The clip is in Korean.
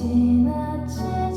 지나친